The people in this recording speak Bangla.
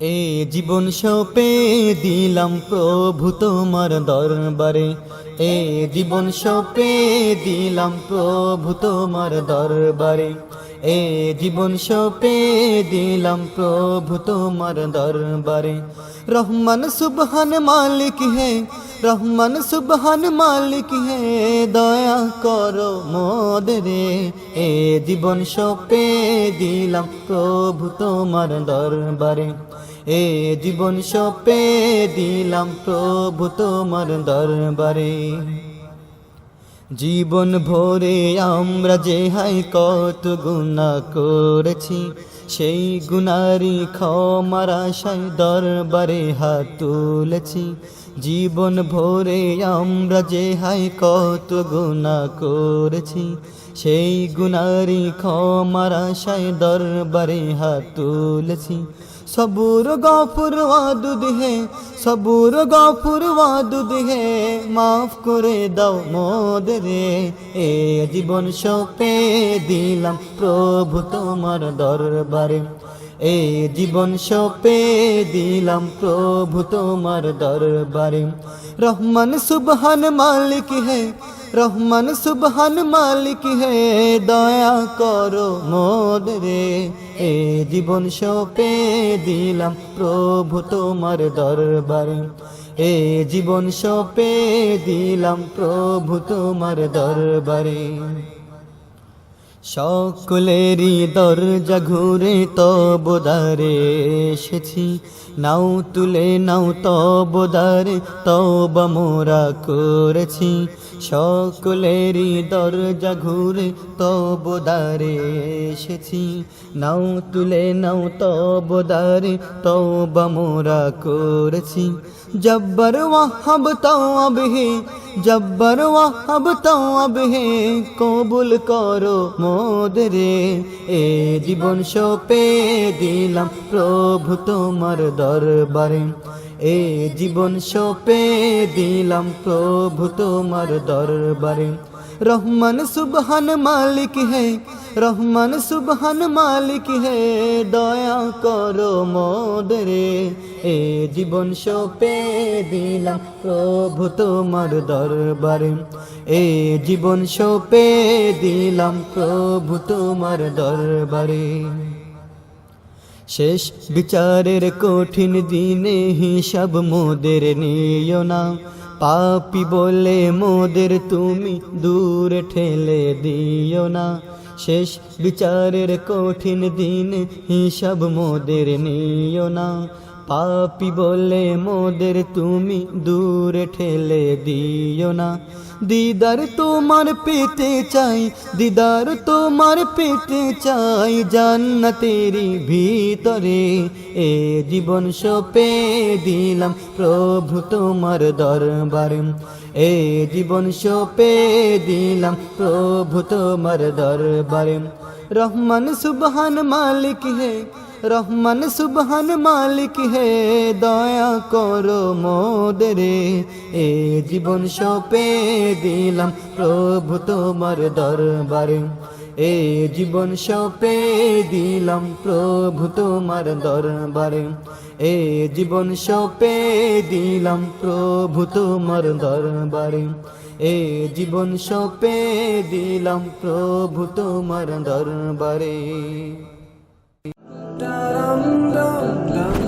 এ জীবন সপে দিলাম প্রভু তোমার দরবারে। এ জীবন সপে দিলাম প্রভু তোমার দরবারে। এ জীবন সপে দিলাম প্রভু তোমার দরবারে। রহমান সুবহান মালিক হে, রহমান সুবহান মালিক হে, দয়া করো মোদরে এ জীবন সপে দিলাম প্রভু তোমার দরবারে। এ জীবন সপে দিলাম প্রভু তোমার দরবারে। জীবন ভরে আমরা যে হাই কত গুণা করেছি সেই গুনারি ক্ষমার দরবারে হাত তুলেছি। জীবন ভোরে আমরা যে হাই কত গুণা করেছি। সেই গুনারি ক্ষমার দরবারে হাত তুলেছি। সবুর গফুর ওয়াদুদ হে, সবুর গফুর ওয়াদুদ হে, মাফ করে দাও মোদরে এ জীবন সপে দিলাম প্রভু তোমার দরবারে। এ জীবন সপে দিলাম প্রভু তোমার দরবারে। রহমান সুবহান মালিক হে, রহমান সুবহান মালিক হে, দয়া করো মোদরে। এ জীবন সপে দিলাম প্রভু তোমার দরবারে। এ জীবন সপে দিলাম প্রভু তোমার দরবারে। সকলেরই দরজা ঘুরে তবদারে এসেছি। নাও তুলে নাও তবদারে তব মোরা করেছি। সকলেরই দরজা ঘুরে তবদারে এসেছি। নাও তুলে নাও তবদারে তব মোরা করেছি। জব্বর ওয়াহাব তাওয়াব হে জব্বর ওয়াহাব তাওয়াব হে, কবুল করো মোদরে। এ জীবন সপে দিলাম প্রভু তোমার দরবারে। এ জীবন সপে দিলাম প্রভু তোমার দরবারে। রহমান সুবহান মালিক হে রহমান সুবহান মালিক হে, দয়া করো মোদরে। এ জীবন সপে দিলাম প্রভু তোমার দরবারে। এ জীবন সপে দিলাম প্রভু তোমার দরবারে। শেষ বিচারের কঠিন দিনে হিসাব মোদের নিও না। পাপি বলে মোদের তুমি দূর ঠেলে দিও না। শেষ বিচারের কঠিন দিন হিসাব মোদের নিও না। পাপি বলে মোদের তুমি দূর ঠেলে দিও না। দিদার তোমার পেতে চাই, দিদার তোমার পেতে চাই জান্নাতেরি ভিতরে। এ জীবন সপে দিলাম প্রভু তোমার দরবারে। এ জীবন সপে দিলাম প্রভু তোমার দরবারে। রহমান সুবহান মালিক হে রহমান সুবহান মালিক হে, দয়া করো মোদরে। এ জীবন সপে দিলাম প্রভু তোমার দরবারে। এ জীবন সপে দিলাম প্রভু তোমার দরবারে। এ জীবন সপে দিলাম প্রভু তোমার দরবারে। এ জীবন সপে দিলাম প্রভু তোমার দরবারে। dum dum dum.